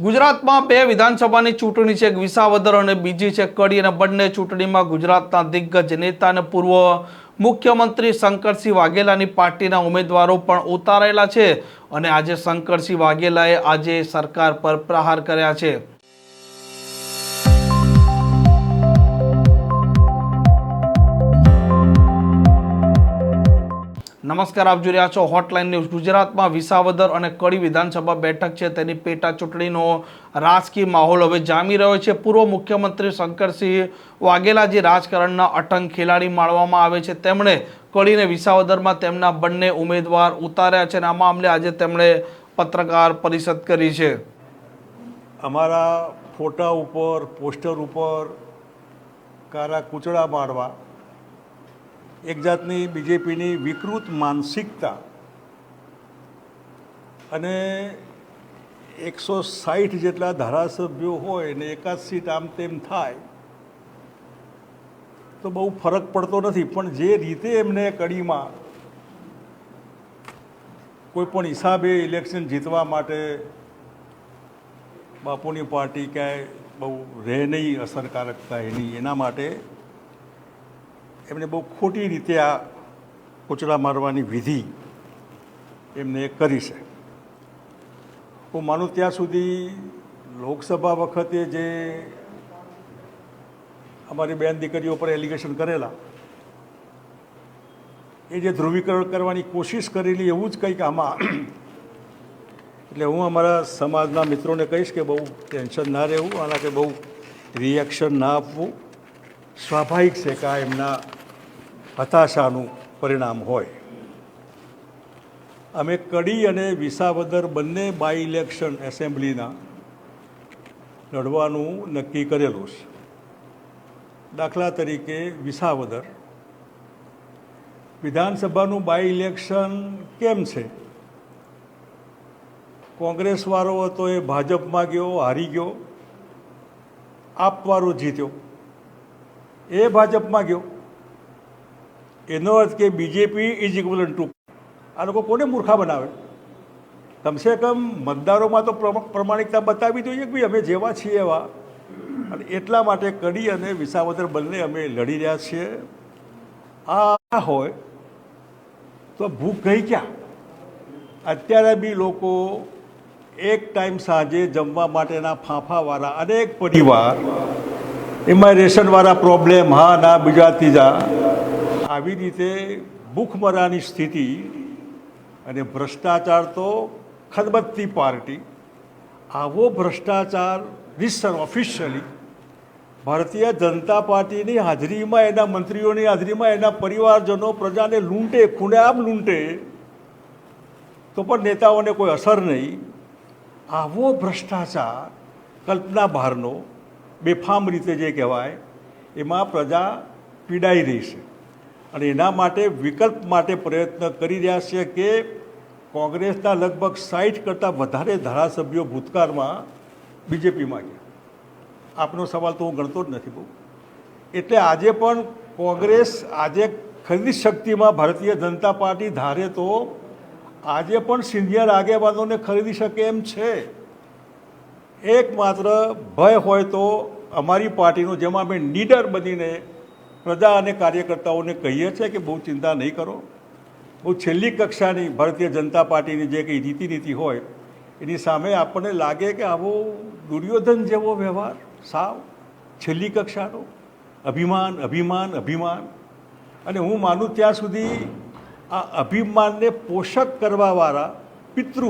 ગુજરાતમાં બે વિધાનસભાની ચૂંટણી છે, એક વિસાવદર અને બીજી છે કડી. અને બંને ચૂંટણીમાં ગુજરાતના દિગ્ગજ નેતા અને પૂર્વ મુખ્યમંત્રી શંકરસિંહ વાઘેલાની પાર્ટીના ઉમેદવારો પણ ઉતારેલા છે. અને આજે શંકરસિંહ વાઘેલાએ આજે સરકાર પર પ્રહાર કર્યા છે. નમસ્કાર, આપ જોઈ રહ્યા છો હોટલાઇન ન્યૂઝ ગુજરાતમાં વિસાવદર અને કડી વિધાનસભા બેઠક છે. તેની પેટા ચૂંટણીનો રાજકીય માહોલ હવે જામી રહ્યો છે. પૂર્વ મુખ્યમંત્રી શંકરસિંહ વાઘેલા જે રાજકારણના અટંગ ખેલાડી માણવામાં આવે છે. તેમણે કડીને વિસાવદરમાં તેમના બંને ઉમેદવાર ઉતાર્યા છે અને આ મામલે આજે તેમણે પત્રકાર પરિષદ કરી છે. અમારા ફોટા ઉપર, પોસ્ટર ઉપર કારા કૂચડા મારવા એક જાતની બીજેપીની વિકૃત માનસિકતા અને એકસો સાઠ જેટલા ધારાસભ્યો હોય ને એકાદ સીટ આમ તેમ થાય, તો બહુ ફરક પડતો નથી. પણ જે રીતે એમને કડીમાં કોઈ પણ હિસાબે ઇલેક્શન જીતવા માટે બાપુની પાર્ટી ક્યાંય બહુ રહે નહીં અસરકારકતા એની, એના માટે એમણે બહુ ખોટી રીતે આ કૂચડા મારવાની વિધિ એમને કરી છે. હું માનું ત્યાં સુધી લોકસભા વખતે જે અમારી બેન દીકરીઓ પર એલિગેશન કરેલા, એ જે ધ્રુવીકરણ કરવાની કોશિશ કરેલી એવું જ કંઈક આમાં. એટલે હું અમારા સમાજના મિત્રોને કહીશ કે બહુ ટેન્શન ના રહેવું, આના કે બહુ રિએક્શન ના આપવું. સ્વાભાવિક છે કે આ એમના હતાશાનું પરિણામ હોય. અમે કડી અને વિસાવદર બંને બાય ઇલેક્શન એસેમ્બલીના લડવાનું નક્કી કરેલું છે. દાખલા તરીકે વિસાવદર. વિધાનસભાનું બાય ઇલેક્શન કેમ છે? કોંગ્રેસવાળો હતો એ ભાજપમાં ગયો, હારી ગયો, આપવાળો જીત્યો. એ ભાજપમાં ગયો. એનો અર્થ કે બીજેપી ઇઝ ઇક્વલ ટુ આ લોકો કોને મૂર્ખા બનાવે? કમસે કમ મતદારોમાં તો પ્રમ- પ્રમાણિકતા બતાવવી જોઈએ કે ભાઈ અમે જેવા છીએ એવા. અને એટલા માટે કડી અને વિસાવદર બંને અમે લડી રહ્યા છીએ. આ હોય તો ભૂખ ગઈ ક્યાં? અત્યારે બી લોકો એક ટાઈમ સાંજે જમવા માટેના ફાંફાવાળા અનેક પરિવાર, એમાં રેશનવાળા પ્રોબ્લેમ હા, ના, બીજા, ત્રીજા આવી રીતે ભૂખમરાની સ્થિતિ અને ભ્રષ્ટાચાર તો ખદબત્તી પાર્ટી. આવો ભ્રષ્ટાચાર રિસર ઓફિશિયલી ભારતીય જનતા પાર્ટીની હાજરીમાં, એના મંત્રીઓની હાજરીમાં, એના પરિવારજનો પ્રજાને લૂંટે, ખૂણેઆમ લૂંટે, તો પણ નેતાઓને કોઈ અસર નહીં. આવો ભ્રષ્ટાચાર કલ્પના બહારનો, બેફામ રીતે જે કહેવાય, એમાં પ્રજા પીડાઈ રહી છે. અને એના માટે વિકલ્પ માટે પ્રયત્ન કરી રહ્યા છે કે કોંગ્રેસના લગભગ સાઠ કરતાં વધારે ધારાસભ્યો ભૂતકાળમાં બીજેપીમાં ગયા. આપનો સવાલ તો હું ગણતો જ નથી બહુ. એટલે આજે પણ કોંગ્રેસ આજે ખરીદી શક્તિમાં ભારતીય જનતા પાર્ટી ધારે તો આજે પણ સિનિયર આગેવાનોને ખરીદી શકે એમ છે. એકમાત્ર ભય હોય તો અમારી પાર્ટીનો, જેમાં અમે નીડર બનીને પ્રજા અને કાર્યકર્તાઓને કહીએ છીએ કે બહુ ચિંતા નહીં કરો. બહુ છેલ્લી કક્ષાની ભારતીય જનતા પાર્ટીની જે કંઈ રીતિ નીતિ હોય, એની સામે આપણને લાગે કે આવો દુર્યોધન જેવો વ્યવહાર, સાવ છેલ્લી કક્ષાનો. અભિમાન અભિમાન અભિમાન. અને હું માનું ત્યાં સુધી આ અભિમાનને પોષક કરવાવાળા પિતૃ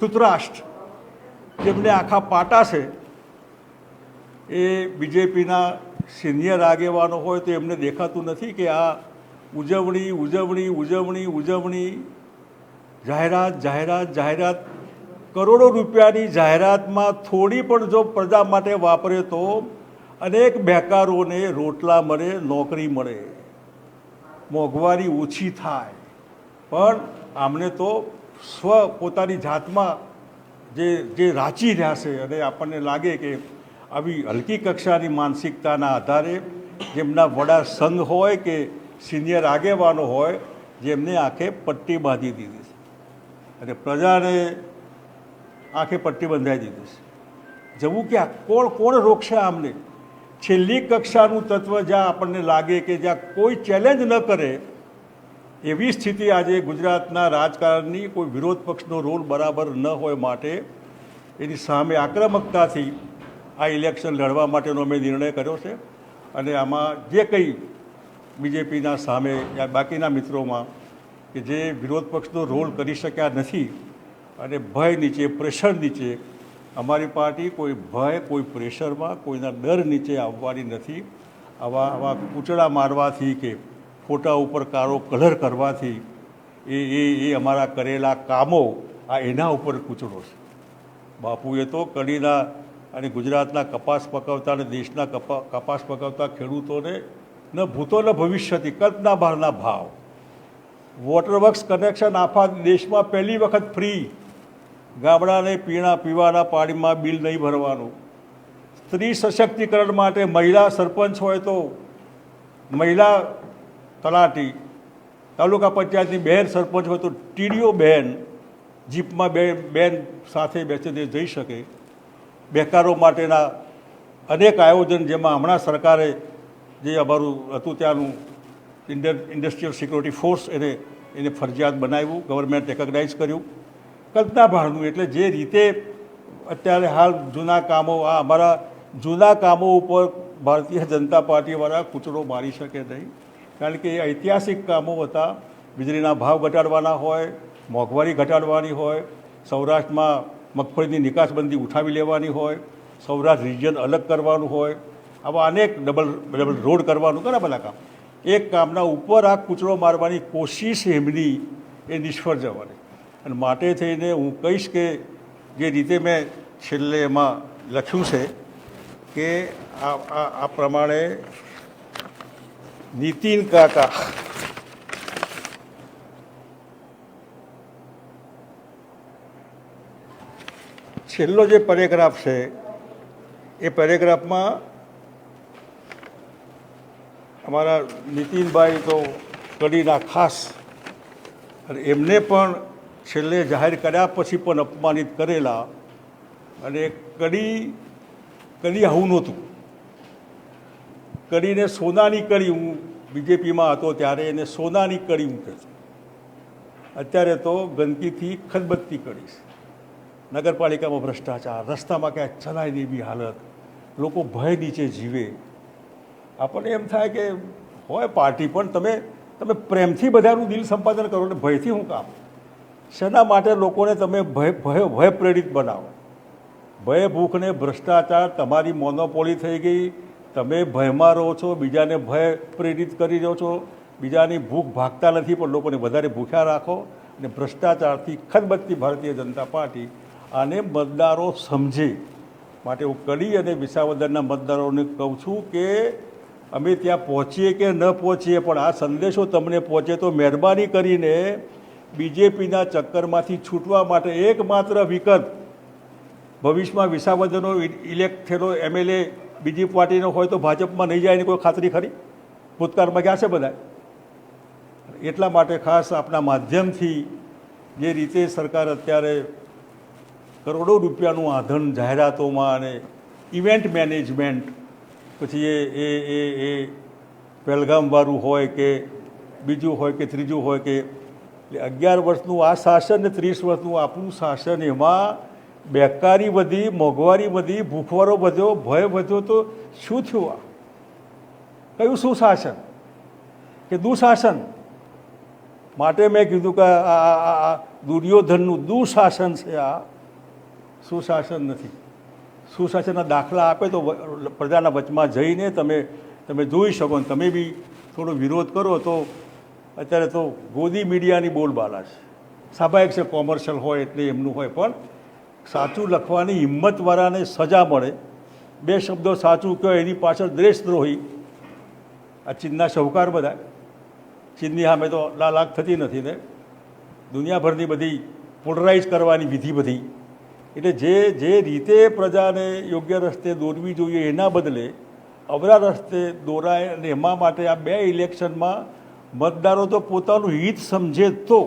ધૃતરાષ્ટ્ર, જેમને આખા પાટા છે, એ બીજેપીના સિનિયર આગેવાનો હોય તો એમને દેખાતું નથી કે આ ઉજવણી ઉજવણી ઉજવણી ઉજવણી, જાહેરાત જાહેરાત જાહેરાત, કરોડો રૂપિયાની જાહેરાતમાં થોડી પણ જો પ્રજા માટે વાપરે તો અનેક બેકારોને રોટલા મળે, નોકરી મળે. મોંઘવારી ઓછી થાય. પણ આમને તો સ્વ પોતાની જાતમાં જે જે રાચી રહ્યા છે અને આપણને લાગે કે આવી હલકી કક્ષાની માનસિકતાના આધારે જેમના વડા સંઘ હોય કે સિનિયર આગેવાનો હોય, જેમને આંખે પટ્ટી બાંધી દીધી છે. અને પ્રજાને આંખે પટ્ટી બંધાઈ દીધી છે. જવું કે કોણ કોણ રોકશે આમને? છેલ્લી કક્ષાનું તત્વ જ્યાં આપણને લાગે કે જ્યાં કોઈ ચેલેન્જ ન કરે, એવી સ્થિતિ આજે ગુજરાતના રાજકારણની કોઈ વિરોધ પક્ષનો રોલ બરાબર ન હોય માટે એની સામે આક્રમકતાથી આ ઇલેક્શન લડવા માટેનો અમે નિર્ણય કર્યો છે. અને આમાં જે કંઈ બીજેપીના સામે યા બાકીના મિત્રોમાં કે જે વિરોધ પક્ષનો રોલ કરી શક્યા નથી અને ભય નીચે, પ્રેશર નીચે, અમારી પાર્ટી કોઈ ભય, કોઈ પ્રેશરમાં, કોઈના ડર નીચે આવવાની નથી. આવા આવા કૂચડા મારવાથી કે ફોટા ઉપર કાળો કલર કરવાથી એ એ એ અમારા કરેલા કામો આ એના ઉપર કૂચડો છે. બાપુએ તો કડીના અને ગુજરાતના કપાસ પકવતા અને દેશના કપા, કપાસ પકવતા ખેડૂતોને ન ભૂતો ન ભવિષ્યથી, કલ્પના બહારના ભાવ. વોટર કનેક્શન આખા દેશમાં પહેલી વખત ફ્રી. ગામડાને પીણા પીવાના પાણીમાં બિલ નહીં ભરવાનું. સ્ત્રી સશક્તિકરણ માટે મહિલા સરપંચ હોય તો મહિલા તલાટી, તાલુકા પંચાયતની બહેન સરપંચ હોય તો ટીડીઓ બહેન જીપમાં બે, બેન સાથે બેસીને જઈ શકે. બેકારો માટેના અનેક આયોજન જેમાં હમણાં સરકારે જે અમારું હતું ત્યાંનું ઇન્ડિયન ઇન્ડસ્ટ્રીયલ સિક્યોરિટી ફોર્સ એને એને ફરજિયાત બનાવ્યું, ગવર્મેન્ટ રેકગ્નાઇઝ કર્યું. કલ્પના બહારનું એટલે જે રીતે અત્યારે હાલ જૂના કામો, આ અમારા જૂના કામો ઉપર ભારતીય જનતા પાર્ટીવાળા કૂચડો મારી શકે નહીં. કારણ કે એ ઐતિહાસિક કામો હતા. વીજળીના ભાવ ઘટાડવાના હોય, મોંઘવારી ઘટાડવાની હોય, સૌરાષ્ટ્રમાં મગફળીની નિકાસબંધી ઉઠાવી લેવાની હોય, સૌરાષ્ટ્ર રિજિયન અલગ કરવાનું હોય, આવા અનેક ડબલ ડબલ રોડ કરવાનું, ઘણા બધા કામ. એક કામના ઉપર આ કૂચરો મારવાની કોશિશ એમની, એ નિષ્ફળ જવાની. અને માટે થઈને હું કહીશ કે જે રીતે મેં છેલ્લે એમાં લખ્યું છે કે આ આ પ્રમાણે નીતિન કાકા છેલ્લો જે પેરેગ્રાફ છે, એ પેરેગ્રાફમાં અમારા નીતિનભાઈ તો કડીના ખાસ, અને એમને પણ છેલ્લે જાહેર કર્યા પછી પણ અપમાનિત કરેલા, અને કડી કદી આવું નહોતું. કડીને સોનાની કડી હું બીજેપીમાં હતો ત્યારે એને સોનાની કડી હું કહે અત્યારે તો ગંદકીથી ખદબત્તી કરીશ. નગરપાલિકામાં ભ્રષ્ટાચાર, રસ્તામાં ક્યાંય ચલાય એવી હાલત, લોકો ભય નીચે જીવે. આપણને એમ થાય કે, હોય પાર્ટી, પણ તમે તમે પ્રેમથી બધાનું દિલ સંપાદન કરો ને ભયથી હું કામ? શેના માટે લોકોને તમે ભય ભય ભય પ્રેરિત બનાવો? ભય ભૂખને ભ્રષ્ટાચાર તમારી મોનોપોલી થઈ ગઈ. તમે ભયમાં રહો છો, બીજાને ભય પ્રેરિત કરી રહ્યો છો. બીજાની ભૂખ ભાગતા નથી, પણ લોકોને વધારે ભૂખ્યા રાખો. અને ભ્રષ્ટાચારથી ખદબદતી ભારતીય જનતા પાર્ટી આને મતદારો સમજે. માટે હું કડી અને વિસાવદરના મતદારોને કહું છું કે અમે ત્યાં પહોંચીએ કે ન પહોંચીએ, પણ આ સંદેશો તમને પહોંચે તો મહેરબાની કરીને બીજેપીના ચક્કરમાંથી છૂટવા માટે એકમાત્ર વિકલ્પ ભવિષ્યમાં વિસાવદરનો ઇલેક્ટ થયેલો એમએલએ બીજી પાર્ટીનો હોય તો ભાજપમાં નહીં જાય એની કોઈ ખાતરી ખરી? ભૂતકાળમાં ગયા છે બધા એટલા માટે ખાસ આપણા માધ્યમથી જે રીતે સરકાર અત્યારે કરોડો રૂપિયાનું આધન જાહેરાતોમાં અને ઇવેન્ટ મેનેજમેન્ટ, પછી એ એ એ એ પહેલગામવાળું હોય કે બીજું હોય કે ત્રીજું હોય કે એટલે અગિયાર વર્ષનું આ શાસન ને ત્રીસ વર્ષનું આપણું શાસન એમાં બેકારી વધી, મોંઘવારી વધી, ભૂખવારો વધ્યો, ભય વધ્યો તો શું થયું આ? કયું સુશાસન? કે દુશાસન? માટે મેં કીધું કે આ દુર્યોધનનું દુશાસન છે આ. સુશાસન નથી. સુશાસનના દાખલા આપે તો પ્રજાના વચમાં જઈને તમે તમે જોઈ શકો ને તમે બી થોડો વિરોધ કરો તો અત્યારે તો ગોદી મીડિયાની બોલબાલા છે. સ્વાભાવિક છે કોમર્શિયલ હોય એટલે એમનું હોય, પણ સાચું લખવાની હિંમતવાળાને સજા મળે. બે શબ્દો સાચું કહો, એની પાછળ દેશદ્રોહી આ ચીનના શહુકાર બધા. ચીનની સામે તો લાલાક થતી નથી ને. દુનિયાભરની બધી પોલરાઇઝ કરવાની વિધિ બધી. એટલે જે જે રીતે પ્રજાને યોગ્ય રસ્તે દોરવી જોઈએ એના બદલે અવરા રસ્તે દોરાય અને એમાં માટે આ બે ઇલેક્શનમાં મતદારો તો પોતાનું હિત સમજે તો.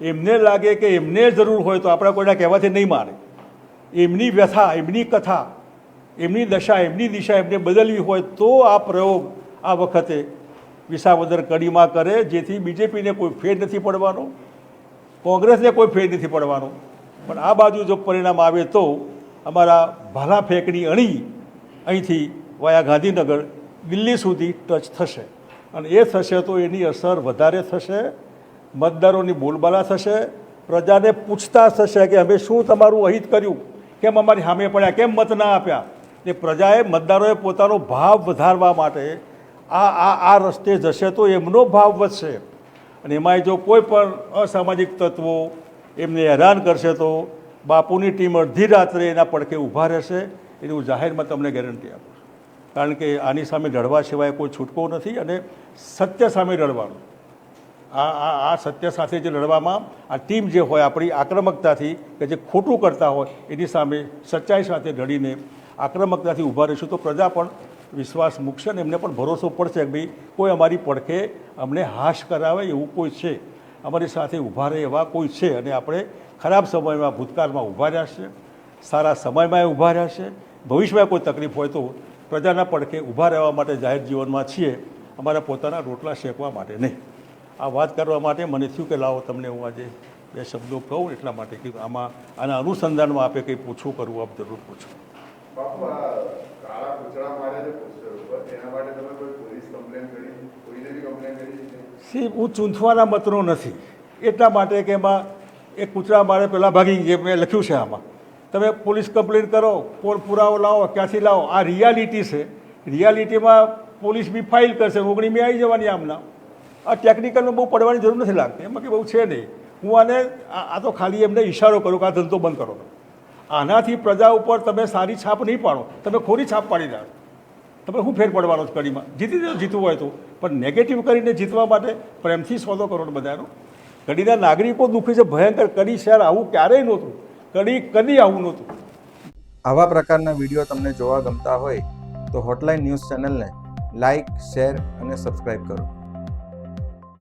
એમને લાગે કે એમને જરૂર હોય તો આપણા કોઈના કહેવાથી નહીં મારે એમની વ્યથા, એમની કથા, એમની દશા, એમની દિશા એમને બદલવી હોય તો આ પ્રયોગ આ વખતે વિસાવદર કડીમાં કરે, જેથી બીજેપીને કોઈ ફેર નથી પડવાનો, કોંગ્રેસને કોઈ ફેર નથી પડવાનો. પણ આ બાજુ જો પરિણામ આવે તો અમારા ભાલા ફેંકની અણી અહીંથી વાયા ગાંધીનગર દિલ્હી સુધી ટચ થશે. અને એ થશે તો એની અસર વધારે થશે, મતદારોની બોલબાલા થશે, પ્રજાને પૂછતા થશે કે અમે શું તમારું અહિત કર્યું? કેમ અમારી સામે પડ્યા? કેમ મત ના આપ્યા? એ પ્રજાએ મતદારોએ પોતાનો ભાવ વધારવા માટે આ આ આ રસ્તે જશે તો એમનો ભાવ વધશે. અને એમાંય જો કોઈ પણ અસામાજિક તત્વો એમને હેરાન કરશે તો બાપુની ટીમ અડધી રાત્રે એના પડખે ઊભા રહેશે, એની હું જાહેરમાં તમને ગેરંટી આપું કારણ કે આની સામે લડવા સિવાય કોઈ છૂટકો નથી અને સત્ય સામે લડવાનું. આ આ આ સત્ય સાથે જે લડવામાં આ ટીમ જે હોય, આપણી આક્રમકતાથી કે જે ખોટું કરતા હોય, એની સામે સચ્ચાઈ સાથે લડીને આક્રમકતાથી ઊભા રહીશું તો પ્રજા પણ વિશ્વાસ મૂકશે અને એમને પણ ભરોસો પડશે કે ભાઈ, કોઈ અમારી પડખે અમને હાશ કરાવે એવું કોઈ છે. અમારી સાથે ઊભા રહે એવા કોઈ છે અને આપણે ખરાબ સમયમાં ભૂતકાળમાં ઊભા રહ્યા છે સારા સમયમાં ઊભા રહ્યા છે. ભવિષ્યમાં કોઈ તકલીફ હોય તો પ્રજાના પડખે ઊભા રહેવા માટે જાહેર જીવનમાં છીએ. અમારા પોતાના રોટલા શેકવા માટે નહીં. આ વાત કરવા માટે મને થયું કે લાવો તમને હું આજે બે શબ્દો કહું, એટલા માટે કે આમાં, આના અનુસંધાનમાં આપે કંઈ પૂછવું કરવું આપ જરૂર પૂછો. એના માટે તમે કોઈ પોલીસ કમ્પ્લેન કરી, કોઈને બી કમ્પ્લેન કરી? સી હું ચૂંથવાના મતનો નથી. એટલા માટે કે એમાં એ કૂતરા મારે પહેલાં ભાગી ગયા મેં લખ્યું છે આમાં. તમે પોલીસ કમ્પ્લેન કરો પુરાવો લાવો, ક્યાંથી લાવો? આ રિયાલિટી છે. રિયાલિટીમાં પોલીસ બી ફાઇલ કરશે, ઓગણીમી આવી જવાની આમના આ ટેકનિકલમાં બહુ પડવાની જરૂર નથી લાગતી. એમાં કે બહુ છે નહીં. હું આને, આ તો ખાલી એમને ઇશારો કરું કે આ ધંધો બંધ કરો. આનાથી પ્રજા ઉપર તમે સારી છાપ નહીં પાડો. તમે ખોરી છાપ પાડી રહ્યા તમે શું ફેર પડવાનો છે કડીમાં જીતી દો જીતવું હોય તો. પણ નેગેટિવ કરીને જીતવા માટે પ્રેમથી સોદો કરોડ બધાનો. કડીના નાગરિકો દુઃખી છે, ભયંકર. કડી શહેર આવું ક્યારેય નહોતું. કડી કદી આવું નહોતું. આવા પ્રકારના વીડિયો તમને જોવા ગમતા હોય તો હોટલાઇન ન્યૂઝ ચેનલને લાઇક શેર અને સબસ્ક્રાઇબ કરો.